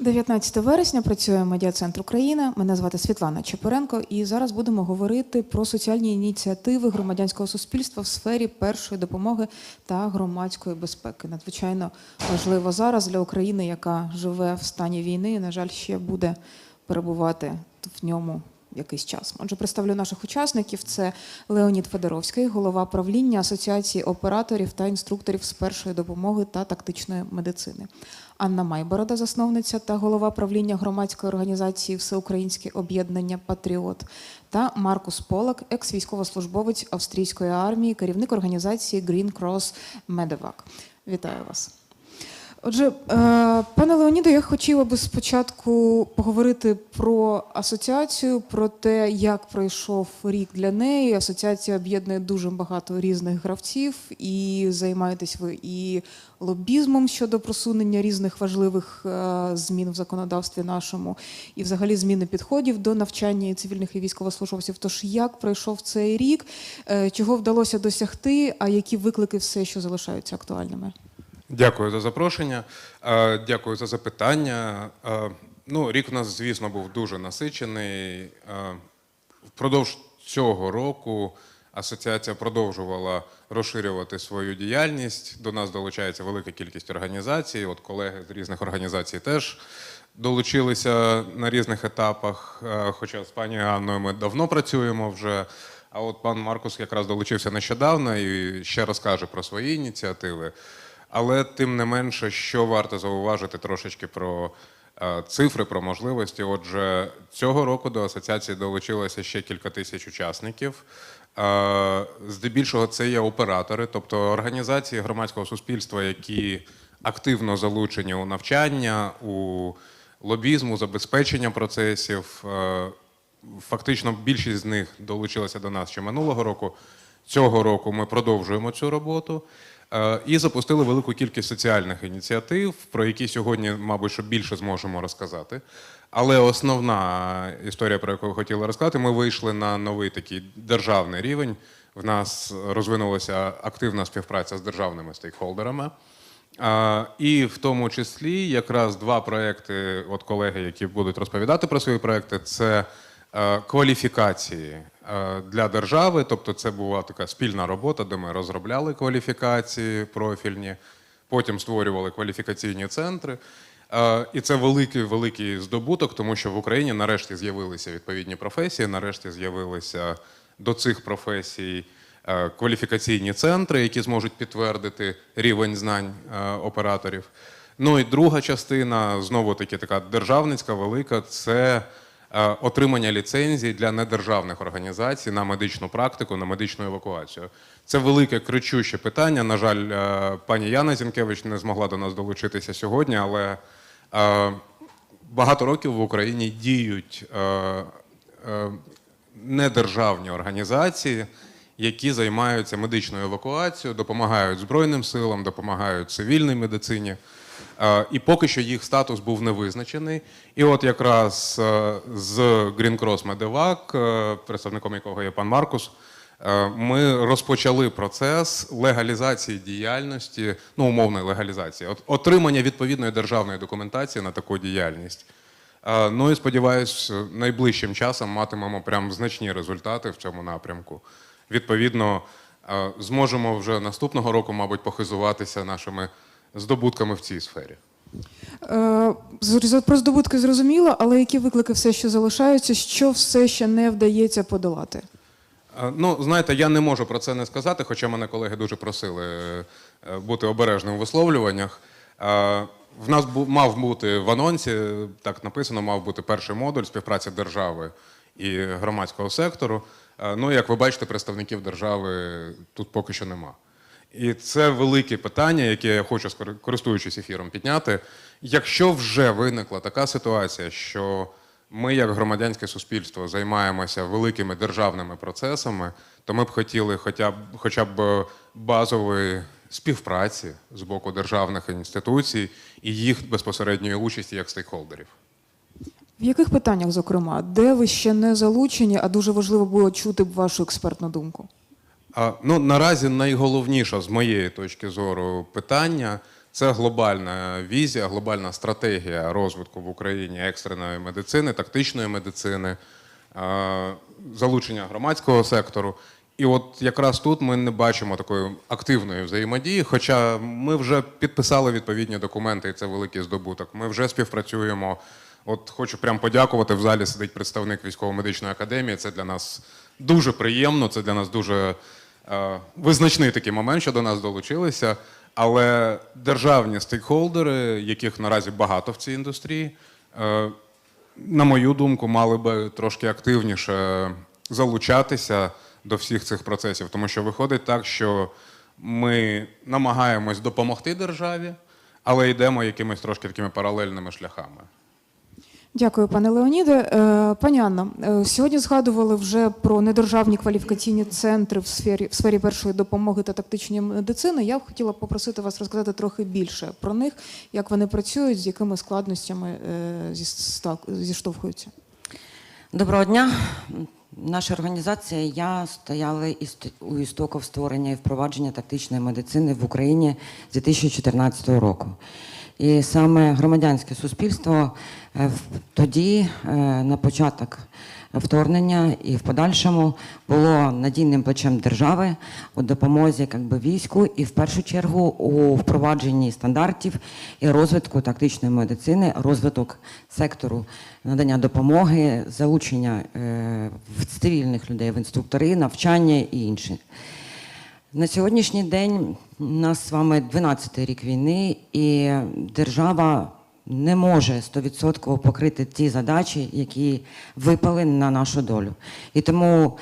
19 вересня працює медіа-центр України. Мене звати Світлана Чепуренко, і зараз будемо говорити про соціальні ініціативи громадянського суспільства в сфері першої допомоги та громадської безпеки. Надзвичайно важливо зараз для України, яка живе в стані війни, і, на жаль, ще буде перебувати в ньому якийсь час. Отже, представлю наших учасників. Це Леонід Федоровський, голова правління Асоціації операторів та інструкторів з першої допомоги та тактичної медицини. Анна Майборода, засновниця та голова правління громадської організації Всеукраїнське об'єднання Патріот та Маркус Полак, екс-військовослужбовець австрійської армії, керівник організації Green Cross Medevac. Вітаю вас. Отже, е, пане Леоніде, я хотіла би спочатку поговорити про асоціацію, про те, як пройшов рік для неї. Асоціація об'єднує дуже багато різних гравців, і займаєтесь ви і лобізмом щодо просунення різних важливих е, змін в законодавстві нашому, і взагалі зміни підходів до навчання цивільних і військовослужбовців. Тож як пройшов цей рік, Е, чого вдалося досягти, а які виклики все ще залишаються актуальними? Дякую за запрошення, Е, дякую за запитання. Е, Ну, рік у нас, звісно, був дуже насичений. Е, Впродовж цього року асоціація продовжувала розширювати свою діяльність. До нас долучається велика кількість організацій. От колеги з різних організацій теж долучилися на різних етапах. Хоча з пані Анною ми давно працюємо вже. А от пан Маркус якраз долучився нещодавно і ще розкаже про свої ініціативи. Але тим не менше, що варто зауважити трошечки про е, цифри, про можливості. Отже, цього року до асоціації долучилося ще кілька тисяч учасників. Е, Здебільшого це є оператори, тобто організації громадського суспільства, які активно залучені у навчання, у лобізм, у забезпечення процесів. Е, Фактично більшість з них долучилася до нас ще минулого року. Цього року ми продовжуємо цю роботу е, і запустили велику кількість соціальних ініціатив, про які сьогодні, мабуть, що більше зможемо розказати. Але основна історія, про яку ви хотіли розказати, ми вийшли на новий такий державний рівень. В нас розвинулася активна співпраця з державними стейкхолдерами. І в тому числі якраз два проекти, от колеги, які будуть розповідати про свої проекти, це е, кваліфікації е, для держави. Тобто, це була така спільна робота, де ми розробляли кваліфікації профільні, потім створювали кваліфікаційні центри. Е, І це великий великий здобуток, тому що в Україні нарешті з'явилися відповідні професії, нарешті з'явилися до цих професій е, кваліфікаційні центри, які зможуть підтвердити рівень знань е, операторів. Ну і друга частина, знову таки така державницька, велика, це е, отримання ліцензій для недержавних організацій на медичну практику, на медичну евакуацію. Це велике кричуще питання. На жаль, е, пані Яна Зінкевич не змогла до нас долучитися сьогодні, але е, багато років в Україні діють е, е, недержавні організації, які займаються медичною евакуацією, допомагають Збройним силам, допомагають цивільній медицині. Е, І поки що їх статус був не визначений. І от якраз е, з Medevac, е, представником якого є пан Маркус, е, ми розпочали процес легалізації діяльності, ну умовної легалізації, отримання відповідної державної документації на таку діяльність. Ну і сподіваюсь, найближчим часом матимемо прям значні результати в цьому напрямку. Відповідно, зможемо вже наступного року, мабуть, похизуватися нашими здобутками в цій сфері. Е, Про здобутки зрозуміло, але які виклики все ще залишаються, що все ще не вдається подолати? Е, Ну, знаєте, я не можу про це не сказати, хоча мене колеги дуже просили е, бути обережним у висловлюваннях. В нас мав бути в анонсі, так написано, мав бути перший модуль співпраця держави і громадського сектору. Ну, як ви бачите, представників держави тут поки що нема. І це велике питання, яке я хочу, користуючись ефіром, підняти. Якщо вже виникла така ситуація, що ми, як громадянське суспільство, займаємося великими державними процесами, то ми б хотіли хоча б, хоча б базової співпраці з боку державних інституцій і їх безпосередньої участі як стейкхолдерів. В яких питаннях, зокрема, де ви ще не залучені, а дуже важливо було чути б вашу експертну думку? А, ну, наразі найголовніше з моєї точки зору питання Це глобальна візія, глобальна стратегія розвитку в Україні екстреної медицини, тактичної медицини, е, залучення громадського сектору. І от якраз тут ми не бачимо такої активної взаємодії, хоча ми вже підписали відповідні документи, і це великий здобуток. Ми вже співпрацюємо. От хочу прям подякувати. В залі сидить представник військово-медичної академії. Це для нас дуже приємно, це для нас дуже визначний такий момент, що до нас долучилися. Але державні стейкхолдери, яких наразі багато в цій індустрії, е, на мою думку, мали би трошки активніше залучатися до всіх цих процесів, тому що виходить так, що ми намагаємось допомогти державі, але йдемо якимись трошки такими паралельними шляхами. Дякую, пане Леоніде. Е, Пані Анно, е, сьогодні згадували вже про недержавні кваліфікаційні центри в сфері в сфері першої допомоги та тактичної медицини. Я б хотіла попросити вас розказати трохи більше про них, як вони працюють, з якими складностями е, зіштовхуються. Доброго дня. Наша організація, я стояли у істоках створення і впровадження тактичної медицини в Україні з 2014 року. І саме громадянське суспільство е, тоді, е, на початок вторгнення і в подальшому, було надійним плечем держави у допомозі як би, війську і в першу чергу у впровадженні стандартів і розвитку тактичної медицини, розвиток сектору надання допомоги, залучення е, в цивільних людей в інструктори, навчання і інше. На сьогоднішній день у нас з вами 12-й рік війни, і держава не може 100% покрити ті задачі, які випали на нашу долю. І тому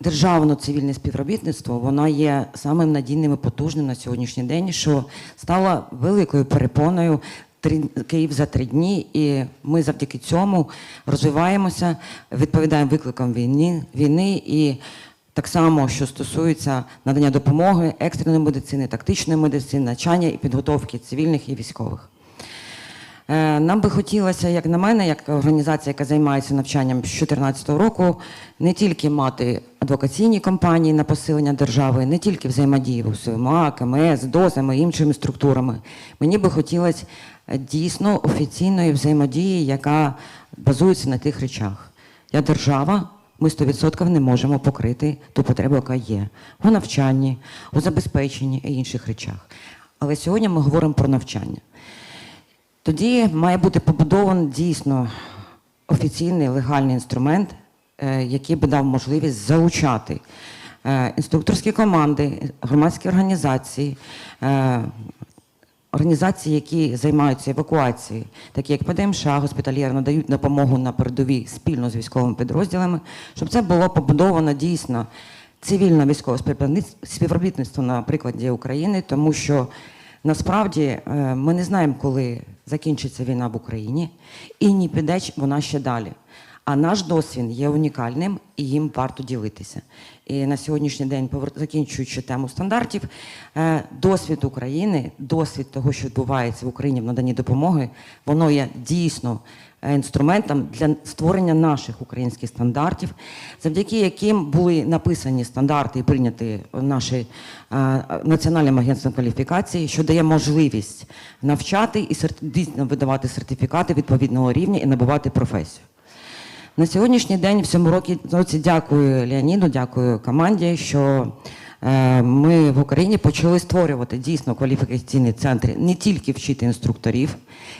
державно-цивільне співробітництво воно є самим надійним і потужним на сьогоднішній день, що стало великою перепоною три, Київ за три дні, і ми завдяки цьому розвиваємося, відповідаємо викликам війни, війни і так само, що стосується надання допомоги, екстреної медицини, тактичної медицини, навчання і підготовки цивільних і військових. Е, Нам би хотілося, як на мене, як організація, яка займається навчанням з 2014 року, не тільки мати адвокаційні компанії на посилення держави, не тільки взаємодію з УМА, КМС, ДОЗами, іншими структурами. Мені би хотілося е, дійсно офіційної взаємодії, яка базується на тих речах. Я держава, ми 100% не можемо покрити ту потребу, яка є у навчанні, у забезпеченні і інших речах. Але сьогодні ми говоримо про навчання. Тоді має бути побудований дійсно офіційний легальний інструмент, е, який би дав можливість залучати е, інструкторські команди, громадські організації, е, організації, які займаються евакуацією, такі як ПДМШ, госпітальєр, надають допомогу на передовій спільно з військовими підрозділами, щоб це було побудовано дійсно цивільно військове співробітництво на прикладі України, тому що насправді е, ми не знаємо, коли закінчиться війна в Україні, і не піде вона ще далі. А наш досвід є унікальним і їм варто ділитися. І на сьогоднішній день, закінчуючи тему стандартів, е, досвід України, досвід того, що відбувається в Україні в наданні допомоги, воно є дійсно е, інструментом для створення наших українських стандартів, завдяки яким були написані стандарти і прийняті наші е, національним агентством кваліфікації, що дає можливість навчати і дійсно видавати сертифікати відповідного рівня і набувати професію. На сьогоднішній день в цьому році, дякую Леоніду, дякую команді, що е, ми в Україні почали створювати дійсно кваліфікаційні центри, не тільки вчити інструкторів,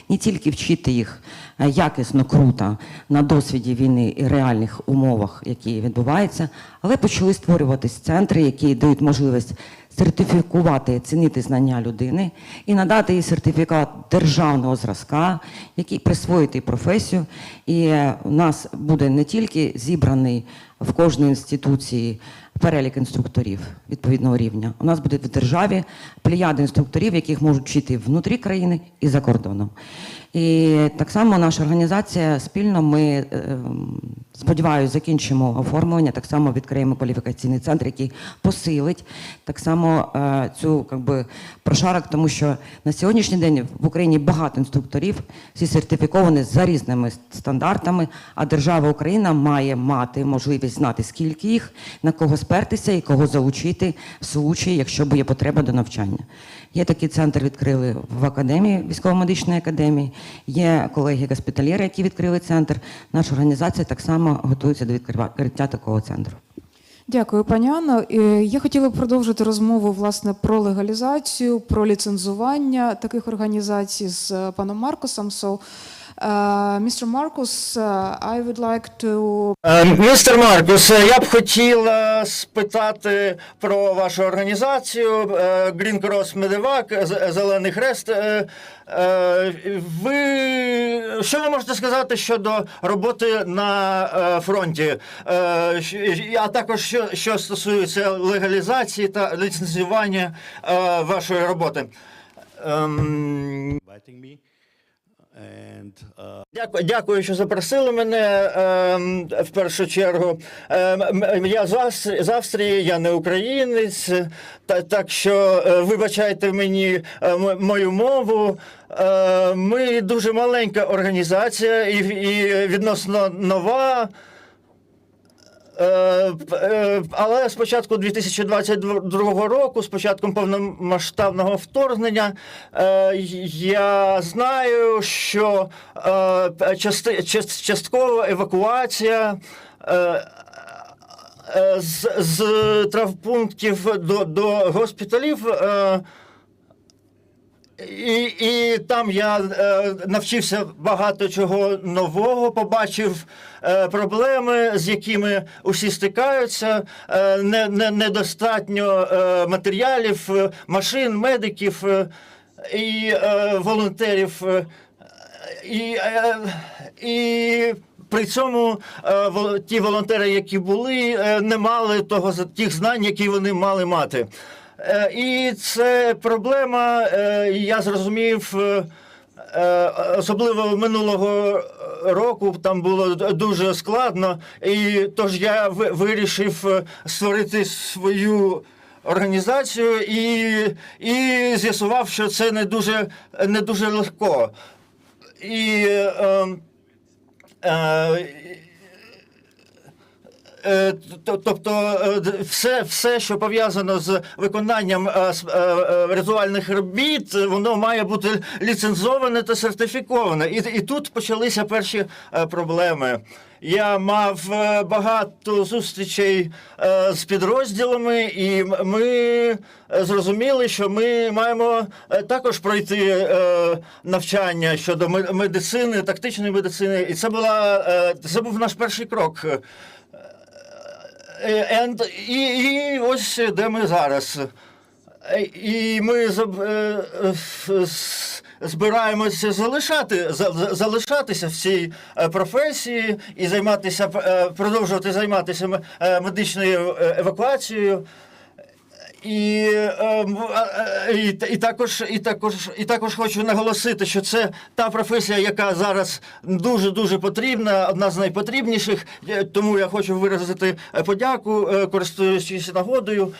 не тільки вчити їх е, якісно, круто на досвіді війни і реальних умовах, які відбуваються, але почали створюватись центри, які дають можливість сертифікувати, оцінити знання людини і надати їй сертифікат державного зразка, який присвоїть їй професію. І е, у нас буде не тільки зібраний в кожній інституції перелік інструкторів відповідного рівня. У нас буде в державі плеяда інструкторів, яких можуть вчити внутрі країни і за кордоном. І так само наша організація спільно ми. е, Сподіваюсь, закінчимо оформлення. Так само відкриємо кваліфікаційний центр, який посилить так само е, цю би, прошарок, тому що на сьогоднішній день в Україні багато інструкторів, всі сертифіковані за різними стандартами. А держава Україна має мати можливість знати, скільки їх, на кого спертися і кого залучити в случаї, якщо буде потреба до навчання. Є такий центр, відкрили в академії військово-медичної академії. Є колеги госпітальєри, які відкрили центр. Наша організація так само готується до відкриття такого центру. Дякую, пані Анно. Е, Я хотіла б продовжити розмову власне про легалізацію, про ліцензування таких організацій з е, паном Маркосом. So, Mr. Marcus, uh, I would like to Е, Містер Маркус, е, я б хотів е, спитати про вашу організацію е, Green Cross Медевак, Зелений Хрест. Е, е, Ви що ви можете сказати щодо роботи на е, фронті? Е, А також що, що стосується легалізації та ліцензування е, вашої роботи? Дякую, дякую, що запросили мене е, в першу чергу. Е, я з Австрії, я не українець, та, так що е, вибачайте мені е, мою мову. Е, ми дуже маленька організація і, і відносно нова. Е, е, Але з початку 2022 року, з початком повномасштабного вторгнення, е, я знаю, що часткова евакуація. З, травмпунктів до, госпіталів і, і там я е, навчився багато чого нового, побачив е, проблеми, з якими усі стикаються. Е, не, не, недостатньо е, матеріалів, е, машин, медиків е, і е, волонтерів. е, і, е, і при цьому е, ті волонтери, які були, не мали того тих знань, які вони мали мати. Е, І це проблема, е, я зрозумів. е, Особливо минулого року там було дуже складно, і тож я вирішив створити свою організацію і, і з'ясував, що це не дуже, не дуже легко. І е, е, Е, Тобто е, все, все, що пов'язано з виконанням е, с- е, е, ритуальних робіт, е, воно має бути ліцензоване та сертифіковане. І, і тут почалися перші е, проблеми. Я мав е, багато зустрічей е, з підрозділами, і ми е, зрозуміли, що ми маємо е, також пройти е, навчання щодо ме- медицини, тактичної медицини. І це була е, це був наш перший крок. Е, And, і, і ось де ми зараз. Е, І ми е, е, збираємося залишати, за- за- залишатися в цій е, професії і займатися, е, продовжувати займатися е, медичною е, евакуацією. І, е, м, а, е, і, і, також, і, також, і також хочу наголосити, що це та професія, яка зараз дуже дуже потрібна, одна з найпотрібніших. Е, Тому я хочу виразити е, подяку, е, користуючись нагодою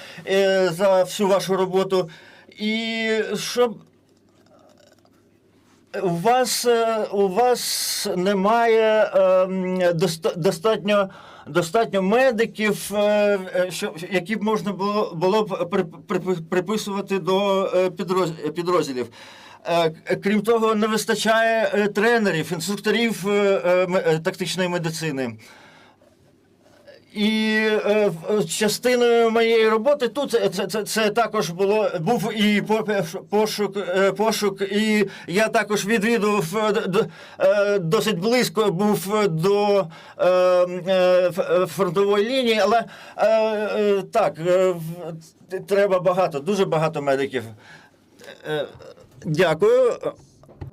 за всю вашу роботу. І щоб у вас, е, у вас немає е, доста- достатньо, достатньо медиків, е, е, що, які б можна було, було б при- при- приписувати до е, підроз- підрозділів. Е, Крім того, не вистачає тренерів, інструкторів е, е, тактичної медицини. І е, в- частиною моєї роботи тут це, це, це, це також було був і по- пошук, е, пошук, і я також відвідував е, е, досить близько був до е, е, фронтової лінії, але е, е, так, е, треба багато, дуже багато медиків. Е, Дякую.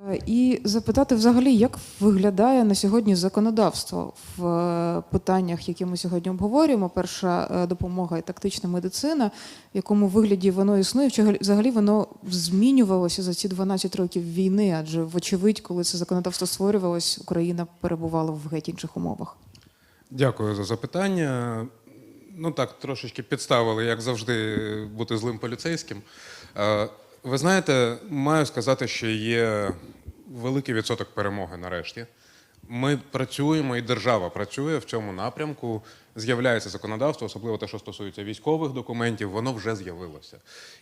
Е, І запитати взагалі, як виглядає на сьогодні законодавство в е, питаннях, які ми сьогодні обговорюємо. Перша е, допомога і тактична медицина, в якому вигляді воно існує, чи взагалі воно змінювалося за ці 12 років війни, адже вочевидь, коли це законодавство створювалось, Україна перебувала в геть інших умовах. Дякую за запитання. Ну так, трошечки підставили, як завжди, бути злим поліцейським. Ви знаєте, маю сказати, що є великий відсоток перемоги нарешті. Ми працюємо, і держава працює в цьому напрямку. З'являється законодавство, особливо те, що стосується військових документів, воно вже з'явилося.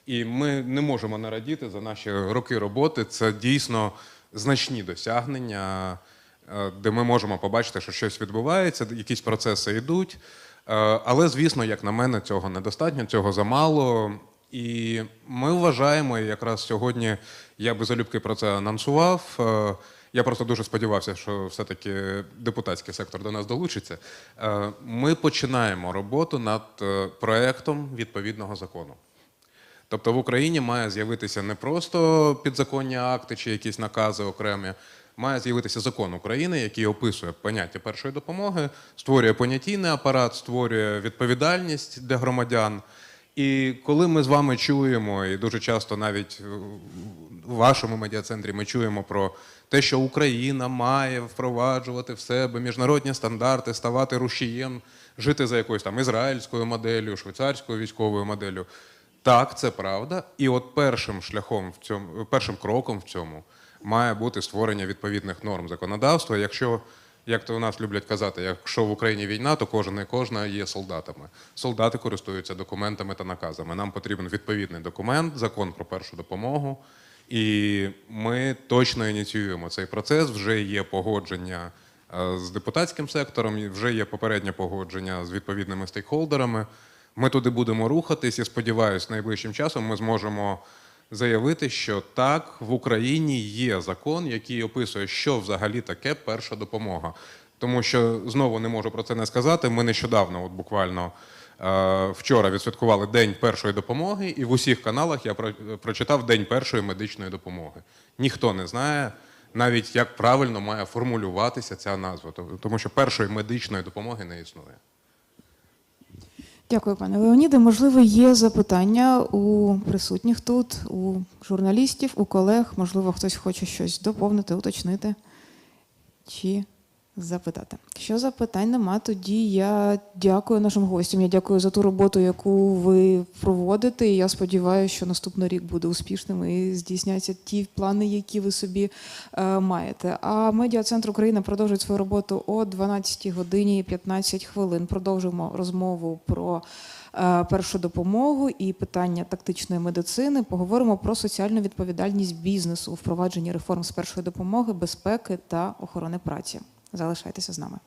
І ми не можемо не радіти за наші роки роботи. Це дійсно значні досягнення, е, де ми можемо побачити, що щось відбувається, якісь процеси йдуть. Е, Але, звісно, як на мене, цього недостатньо, цього замало. І ми вважаємо, якраз сьогодні я би залюбки про це анонсував. е, Я просто дуже сподівався, що все-таки депутатський сектор до нас долучиться. Е, Ми починаємо роботу над е, проектом відповідного закону. Тобто в Україні має з'явитися не просто підзаконні акти чи якісь накази окремі, має з'явитися закон України, який описує поняття першої допомоги, створює понятійний апарат, створює відповідальність для громадян. І коли ми з вами чуємо, і дуже часто навіть у вашому медіа-центрі ми чуємо про те, що Україна має впроваджувати в себе міжнародні стандарти, ставати рушієм, жити за якоюсь там ізраїльською моделлю, швейцарською військовою моделлю. Так, це правда. І от першим шляхом в цьому, першим кроком в цьому має бути створення відповідних норм законодавства. Якщо, як то у нас люблять казати, якщо в Україні війна, то кожен і кожна є солдатами. Солдати користуються документами та наказами. Нам потрібен відповідний документ, закон про першу допомогу. І ми точно ініціюємо цей процес. Вже є погодження е, з депутатським сектором, вже є попереднє погодження з відповідними стейкхолдерами. Ми туди будемо рухатись і сподіваюся, найближчим часом ми зможемо заявити, що так, в Україні є закон, який описує, що взагалі таке перша допомога. Тому що знову не можу про це не сказати. Ми нещодавно, от буквально е, вчора, відсвяткували День першої допомоги, і в усіх каналах я про- прочитав День першої медичної допомоги. Ніхто не знає навіть, як правильно має формулюватися ця назва, Тому- що першої медичної допомоги не існує. Дякую, пане Леоніде. Можливо, є запитання у присутніх тут, у журналістів, у колег. Можливо, хтось хоче щось доповнити, уточнити чи запитати. Якщо запитань нема, тоді я дякую нашим гостям. Я дякую за ту роботу, яку ви проводите. І я сподіваюся, що наступний рік буде успішним і здійсняться ті плани, які ви собі е, маєте. А медіа центр України продовжує свою роботу о 12 годині 15 хвилин. Продовжуємо розмову про е, першу допомогу і питання тактичної медицини. Поговоримо про соціальну відповідальність бізнесу у впровадженні реформ з першої допомоги, безпеки та охорони праці. Залишайтеся з нами.